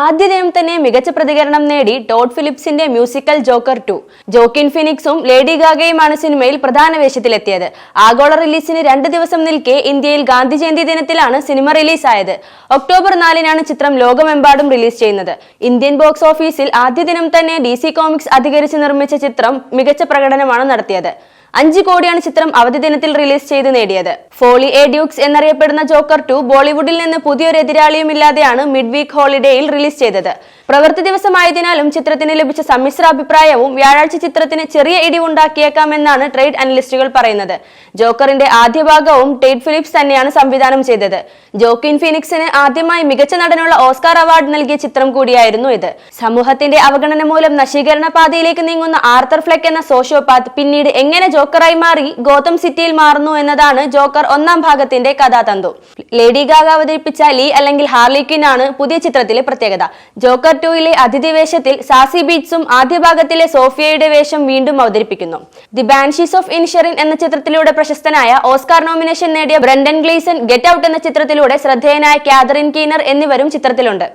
ആദ്യ ദിനം തന്നെ മികച്ച പ്രതികരണം നേടി ടോഡ് ഫിലിപ്സിന്റെ മ്യൂസിക്കൽ ജോക്കർ ടു. ജോക്കിൻ ഫിനിക്സും ലേഡി ഗാഗയുമാണ് സിനിമയിൽ പ്രധാന വേഷത്തിലെത്തിയത്. ആഗോള റിലീസിന് രണ്ട് ദിവസം നിൽക്കെ ഇന്ത്യയിൽ ഗാന്ധി ജയന്തി ദിനത്തിലാണ് സിനിമ റിലീസായത്. ഒക്ടോബർ നാലിനാണ് ചിത്രം ലോകമെമ്പാടും റിലീസ് ചെയ്യുന്നത്. ഇന്ത്യൻ ബോക്സ് ഓഫീസിൽ ആദ്യ ദിനം തന്നെ ഡി കോമിക്സ് അധികരിച്ച് നിർമ്മിച്ച ചിത്രം മികച്ച പ്രകടനമാണ് നടത്തിയത്. അഞ്ച് കോടിയാണ് ചിത്രം അവധി ദിനത്തിൽ റിലീസ് ചെയ്ത് നേടിയത്. ഫോളി എ ഡ്യൂക്സ് എന്നറിയപ്പെടുന്ന ജോക്കർ ടു ബോളിവുഡിൽ നിന്ന് പുതിയൊരു എതിരാളിയുമില്ലാതെയാണ് മിഡ് വീക്ക് ഹോളിഡേയിൽ റിലീസ് ചെയ്തത്. പ്രവൃത്തി ദിവസമായതിനാലും ചിത്രത്തിന് ലഭിച്ച സമ്മിശ്ര അഭിപ്രായവും വ്യാഴാഴ്ച ചിത്രത്തിന് ചെറിയ ഇടിവുണ്ടാക്കിയേക്കാമെന്നാണ് ട്രേഡ് അനലിസ്റ്റുകൾ പറയുന്നത്. ജോക്കറിന്റെ ആദ്യ ഭാഗവും ടേറ്റ് ഫിലിപ്സ് തന്നെയാണ് സംവിധാനം ചെയ്തത്. ജോക്കിൻ ഫിനിക്സിന് ആദ്യമായി മികച്ച നടനുള്ള ഓസ്കാർ അവാർഡ് നൽകിയ ചിത്രം കൂടിയായിരുന്നു ഇത്. സമൂഹത്തിന്റെ അവഗണന മൂലം നശീകരണ പാതയിലേക്ക് നീങ്ങുന്ന ആർത്തർ ഫ്ലെക് എന്ന സോഷ്യോപാത്ത് പിന്നീട് എങ്ങനെ ജോക്കറായി മാറി ഗോതം സിറ്റിയിൽ മാറുന്നു എന്നതാണ് ജോക്കർ ഒന്നാം ഭാഗത്തിന്റെ കഥാതന്തു. ലേഡി ഗാഗ അവതരിപ്പിച്ച ലീ അല്ലെങ്കിൽ ഹാർലിക്കിൻ ആണ് പുതിയ ചിത്രത്തിലെ പ്രത്യേകത. ജോക്കർ ടൂയിലെ അതിഥി വേഷത്തിൽ സാസി ബീറ്റ്സും ആദ്യ ഭാഗത്തിലെ സോഫിയയുടെ വേഷം വീണ്ടും അവതരിപ്പിക്കുന്നു. ദി ബാൻഷീസ് ഓഫ് ഇൻഷറിൻ എന്ന ചിത്രത്തിലൂടെ പ്രശസ്തനായ ഓസ്കാർ നോമിനേഷൻ നേടിയ ബ്രണ്ടൻ ഗ്ലീസൺ ഗെറ്റ് ഔട്ട് എന്ന ചിത്രത്തിലൂടെ ശ്രദ്ധേയനായ കാതറിൻ കീനർ എന്നിവരും ചിത്രത്തിലുണ്ട്.